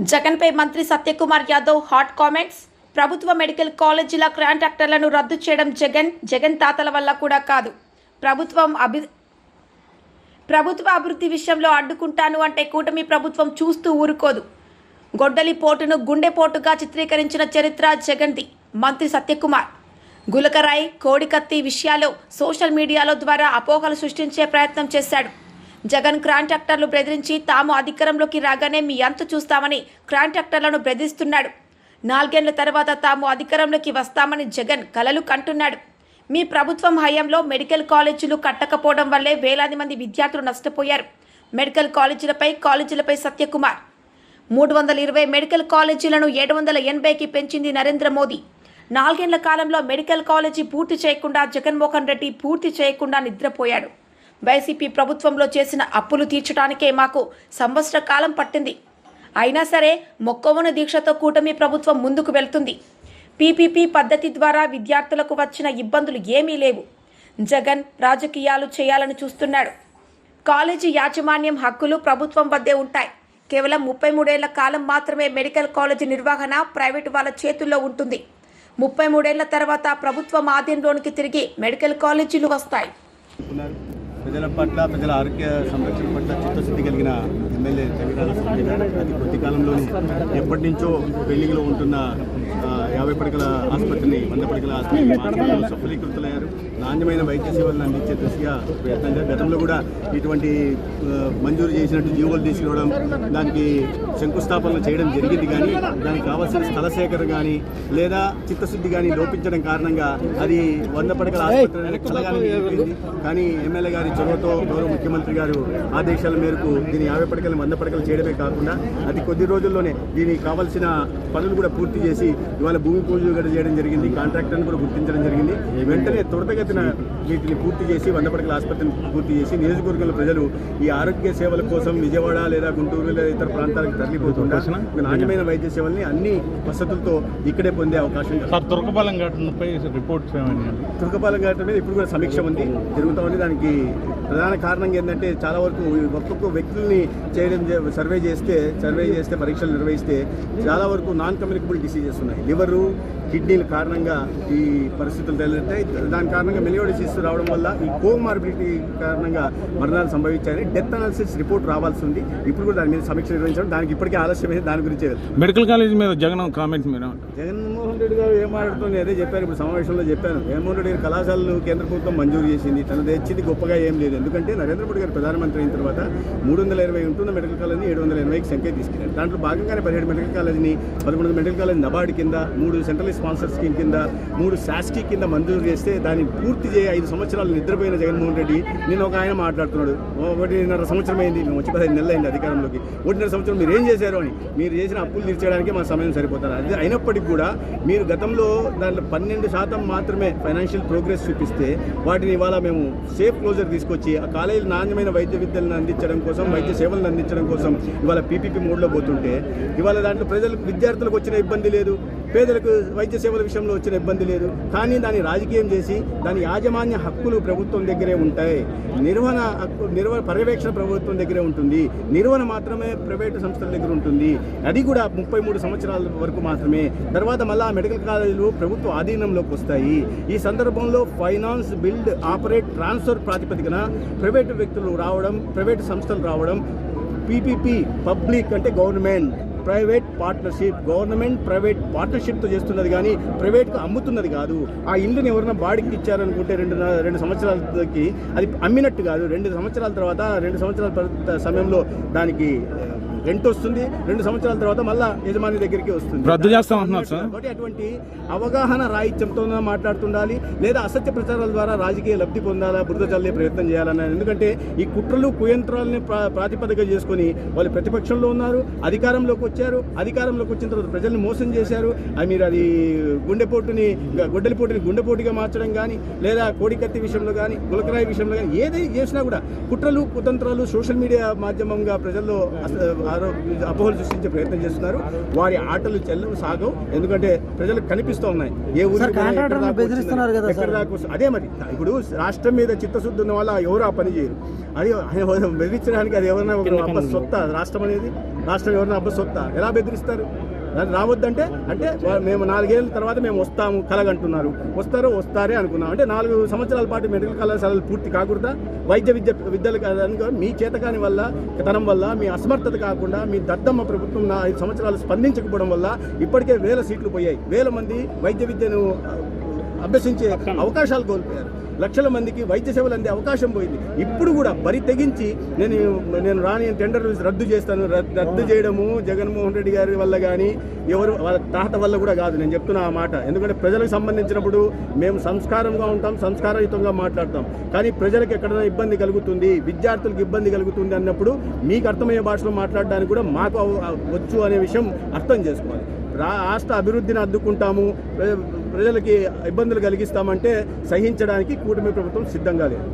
జగన్పై మంత్రి Satyakumar Yadav hot comments. ప్రభుత్వ మెడికల్ కాలేజీల కాంట్రాక్టర్లను రద్దు చేయడం జగన్ జగన్ తాతల వల్ల కూడా కాదు. ప్రభుత్వం అభి ప్రభుత్వ అభివృద్ధి విషయంలో అడ్డుకుంటాను అంటే కూటమి ప్రభుత్వం చూస్తూ ఊరుకోదు. గొడ్డలి పోటును గుండెపోటుగా చిత్రీకరించిన చరిత్ర జగన్ది మంత్రి సత్యకుమార్. గులకరాయ్ కోడికత్తి విషయాల్లో సోషల్ మీడియాలో ద్వారా అపోహలు సృష్టించే ప్రయత్నం చేశాడు. జగన్ కాంట్రాక్టర్లు బెదిరించి తాము అధికారంలోకి రాగానే మీ అంత చూస్తామని కాంట్రాక్టర్లను బెదిరిస్తున్నాడు. నాలుగేళ్ళ తర్వాత తాము అధికారంలోకి వస్తామని జగన్ కలలు కంటున్నాడు. మీ ప్రభుత్వం హయాంలో మెడికల్ కాలేజీలు కట్టకపోవడం వల్లే వేలాది మంది విద్యార్థులు నష్టపోయారు. మెడికల్ కాలేజీలపై కాలేజీలపై సత్యకుమార్. మూడు వందల ఇరవై మెడికల్ కాలేజీలను ఏడు వందల ఎనభైకి పెంచింది నరేంద్ర మోదీ. నాలుగేళ్ళ కాలంలో మెడికల్ కాలేజీ పూర్తి చేయకుండా జగన్మోహన్ రెడ్డి పూర్తి చేయకుండా నిద్రపోయాడు. వైసీపీ ప్రభుత్వంలో చేసిన అప్పులు తీర్చడానికే మాకు సంవత్సర కాలం పట్టింది. అయినా సరే మొక్కవన దీక్షతో కూటమి ప్రభుత్వం ముందుకు వెళ్తుంది. పీపీపీ పద్ధతి ద్వారా విద్యార్థులకు వచ్చిన ఇబ్బందులు ఏమీ లేవు. జగన్ రాజకీయాలు చేయాలని చూస్తున్నాడు. కాలేజీ యాజమాన్యం హక్కులు ప్రభుత్వం వద్దే ఉంటాయి. కేవలం ముప్పై మూడేళ్ళ కాలం మాత్రమే మెడికల్ కాలేజీ నిర్వహణ ప్రైవేటు వాళ్ళ చేతుల్లో ఉంటుంది. ముప్పై మూడేళ్ళ తర్వాత ప్రభుత్వం ఆధీనంలోనికి తిరిగి మెడికల్ కాలేజీలు వస్తాయి. ప్రజల పట్ల ప్రజల ఆరోగ్య సంరక్షణ పట్ల చిత్తశుద్ధి కలిగిన ఎమ్మెల్యే గారు అతి కొద్ది కాలంలోనే ఎప్పటి నుంచో పెళ్ళిలో ఉంటున్న యాభై పడకల ఆసుపత్రిని వంద పడకల ఆసుపత్రిని సఫలీకృతులయ్యారు. నాణ్యమైన వైద్య సేవలను అందించే దృష్ట్యా ప్రయత్నంగా గతంలో కూడా ఇటువంటి మంజూరు చేసినట్టు జీవోలు తీసుకురావడం దానికి శంకుస్థాపనలు చేయడం జరిగింది కానీ దానికి కావాల్సిన స్థల సేకరణ కానీ లేదా చిత్తశుద్ధి కానీ లోపించడం కారణంగా అది వంద పడకల ఆసుపత్రి కానీ ఎమ్మెల్యే గారి చొరవతో గౌరవ ముఖ్యమంత్రి గారు ఆదేశాల మేరకు దీని యాభై పడకలు వంద పడకలు చేయడమే కాకుండా అది కొద్ది రోజుల్లోనే దీనికి కావాల్సిన పనులు కూడా పూర్తి చేసి ఇవాళ భూమి పూజ కూడా చేయడం జరిగింది కాంట్రాక్టర్ని కూడా గుర్తించడం జరిగింది. వెంటనే త్వరితగతిన వీటిని పూర్తి చేసి వంద పడకల ఆసుపత్రిని పూర్తి చేసి నియోజకవర్గంలో ప్రజలు ఈ ఆరోగ్య సేవల కోసం విజయవాడ లేదా గుంటూరు లేదా ఇతర ప్రాంతాలకు తరలిపోకుండా ఒక నాణ్యమైన వైద్య సేవల్ని అన్ని వసతులతో ఇక్కడే పొందే అవకాశం. సార్ తురకపాలెం ఘటనపై రిపోర్ట్స్ ఏమైనా? తుర్కపాలెం ఘటన మీద ఇప్పుడు కూడా సమీక్ష ఉంది జరుగుతూ ఉంది. దానికి ప్రధాన కారణం ఏంటంటే చాలా వరకు ఒక్కొక్క వ్యక్తుల్ని చేయడం సర్వే చేస్తే సర్వే చేస్తే పరీక్షలు నిర్వహిస్తే చాలా వరకు నాన్ కమ్యూనికబుల్ డిసీజెస్ ఉన్నాయి. లివరు కిడ్నీల కారణంగా ఈ పరిస్థితులు తేలుతాయి దాని కారణంగా మెలియో డిసీజ్ రావడం వల్ల ఈ కోమార్బిడిటీ కారణంగా మరణాలు సంభవించాయని డెత్ అనాలిసిస్ రిపోర్ట్ రావాల్సి ఉంది. ఇప్పుడు కూడా దాని మీద సమీక్ష నిర్వహించడం దానికి ఇప్పటికే ఆలస్యమైంది దాని గురించే మెడికల్ కాలేజ్ మీద జగన్ కామెంట్స్ మీరు జగన్మోహన్ రెడ్డి గారు ఏం మాట్లాడుతుంది అదే చెప్పారు. ఇప్పుడు సమావేశంలో చెప్పాను. జగన్మోహన్ రెడ్డి గారి కళాశాలను కేంద్ర ప్రభుత్వం మంజూరు చేసింది. తను తెచ్చింది గొప్పగా ఏం లేదు. ఎందుకంటే నరేంద్ర మోడీ గారు ప్రధానమంత్రి అయిన తర్వాత మూడు వందల ఇరవై ఉంటున్న మెడికల్ కాలేజీని ఏడు వందల ఎనభైకి సంఖ్య తీసుకెళ్ళారు దాంట్లో భాగంగానే పదిహేడు మెడికల్ కాలేజీని పదకొండు మెడికల్ కాలేజ్ నబార్డ్ కింద మూడు సెంట్రల్ స్పాన్సర్ స్కీమ్ కింద మూడు శాస్కీ కింద మంజూరు చేస్తే దాన్ని పూర్తి చేయ ఐదు సంవత్సరాలు నిద్రపోయిన జగన్మోహన్ రెడ్డి. నేను ఒక ఆయన మాట్లాడుతున్నాడు. ఒకటిన్నర సంవత్సరం అయింది మేము వచ్చి పదిహేను నెలలు అయింది అధికారంలోకి. ఒకటిన్నర సంవత్సరం మీరు ఏం చేశారు అని? మీరు చేసిన అప్పులు తీర్చడానికి మా సమయం సరిపోతారు? అది అయినప్పటికీ కూడా మీరు గతంలో దాంట్లో పన్నెండు శాతం మాత్రమే ఫైనాన్షియల్ ప్రోగ్రెస్ చూపిస్తే వాటిని ఇవాళ మేము సేఫ్ క్లోజర్ తీసుకొచ్చి ఆ కాలేజీ నాణ్యమైన వైద్య విద్యలను అందించడం కోసం వైద్య సేవలను అందించడం కోసం ఇవాళ పీపీపీ మోడ్లో పోతుంటే ఇవాళ దాంట్లో ప్రజలకు విద్యార్థులకు వచ్చిన ఇబ్బంది లేదు. పేదలకు వైద్య సేవల విషయంలో వచ్చిన ఇబ్బంది లేదు. కానీ దాన్ని రాజకీయం చేసి దాని యాజమాన్య హక్కులు ప్రభుత్వం దగ్గరే ఉంటాయి. నిర్వహణ హక్కు నిర్వహణ పర్యవేక్షణ ప్రభుత్వం దగ్గరే ఉంటుంది. నిర్వహణ మాత్రమే ప్రైవేటు సంస్థల దగ్గర ఉంటుంది. అది కూడా ముప్పై మూడు సంవత్సరాల వరకు మాత్రమే. తర్వాత మళ్ళీ ఆ మెడికల్ కాలేజీలు ప్రభుత్వ ఆధీనంలోకి వస్తాయి. ఈ సందర్భంలో ఫైనాన్స్ బిల్డ్ ఆపరేట్ ట్రాన్స్ఫర్ ప్రాతిపదికన ప్రైవేటు వ్యక్తులు రావడం ప్రైవేటు సంస్థలు రావడం పీపీపీ పబ్లిక్ అంటే government. Private partnership government private పార్ట్నర్షిప్తో చేస్తున్నది కానీ ప్రైవేట్గా అమ్ముతున్నది కాదు. ఆ ఇల్లుని ఎవరైనా బాడీకి ఇచ్చారనుకుంటే రెండు రెండు సంవత్సరాలకి అది అమ్మినట్టు కాదు. రెండు సంవత్సరాల తర్వాత రెండు సంవత్సరాల తర్వాత సమయంలో దానికి రెంట్ వస్తుంది రెండు సంవత్సరాల తర్వాత మళ్ళా యజమాని దగ్గరికి వస్తుంది. రద్దు చేస్తామంటున్నారు సార్. కాబట్టి అటువంటి అవగాహన రాహిత్యంతో మాట్లాడుతుండాలి లేదా అసత్య ప్రచారాల ద్వారా రాజకీయ లబ్ధి పొందాలా బురద చల్లే ప్రయత్నం చేయాలన్న. ఎందుకంటే ఈ కుట్రలు కుయంత్రాలని ప్రా- ప్రాతిపదిక చేసుకొని వాళ్ళు ప్రతిపక్షంలో ఉన్నారు అధికారంలోకి వచ్చారు అధికారంలోకి వచ్చిన తర్వాత ప్రజల్ని మోసం చేశారు. అది మీరు అది గుండెపోటుని గొడ్డలిపోటుని గుండెపోటుగా మార్చడం కానీ లేదా కోడికత్తి విషయంలో కానీ గులకరాయి విషయంలో కానీ ఏది చేసినా కూడా కుట్రలు కుతంత్రాలు సోషల్ మీడియా మాధ్యమంగా ప్రజల్లో అపోహలు సృష్టించే ప్రయత్నం చేస్తున్నారు. వారి ఆటలు చెల్లవు సాగవు. ఎందుకంటే ప్రజలకు కనిపిస్తూ ఉన్నాయి. ఏ వస్తుంది. అదే మరి ఇప్పుడు రాష్ట్రం మీద చిత్తశుద్ధి ఉన్న వాళ్ళ ఎవరు ఆ పని చేయరు. అది ఆయన బెదిరించడానికి అది ఎవరైనా సొత్త రాష్ట్రం అనేది రాష్ట్రం ఎవరైనా అబ్బ సొత్త. ఎలా బెదిరిస్తారు? రావద్దంటే అంటే మేము నాలుగేళ్ళ తర్వాత మేము వస్తాము కలగంటున్నారు. వస్తారో వస్తారే అనుకున్నాం. అంటే నాలుగు సంవత్సరాల పాటు మెడికల్ కళాశాలలు పూర్తి కాకూడదా? వైద్య విద్య విద్యలు మీ చేతకాని వల్ల తనం వల్ల మీ అసమర్థత కాకుండా మీ దద్దమ్మ ప్రభుత్వం నా ఐదు సంవత్సరాలు స్పందించకపోవడం వల్ల ఇప్పటికే వేల సీట్లు పోయాయి. వేల మంది వైద్య విద్యను అభ్యసించే అవకాశాలు కోల్పోయారు. లక్షల మందికి వైద్య సేవలు అందే అవకాశం పోయింది. ఇప్పుడు కూడా బరి తెగించి నేను నేను రాని టెండర్ రద్దు చేస్తాను. రద్- రద్దు చేయడము జగన్మోహన్ రెడ్డి గారి వల్ల కానీ ఎవరు వాళ్ళ తాత వల్ల కూడా కాదు. నేను చెప్తున్నా ఆ మాట. ఎందుకంటే ప్రజలకు సంబంధించినప్పుడు మేము సంస్కారంగా ఉంటాం సంస్కారయుతంగా మాట్లాడతాం. కానీ ప్రజలకు ఎక్కడైనా ఇబ్బంది కలుగుతుంది విద్యార్థులకు ఇబ్బంది కలుగుతుంది అన్నప్పుడు మీకు అర్థమయ్యే భాషలో మాట్లాడడానికి కూడా మాకు వచ్చు అనే విషయం అర్థం చేసుకోవాలి. రా రాష్ట్ర అభివృద్ధిని అడ్డుకుంటాము. ప్ర- ప్రజలకి ఇబ్బందులు కలిగిస్తామంటే సహించడానికి కూటమి ప్రభుత్వం సిద్ధంగా లేదు.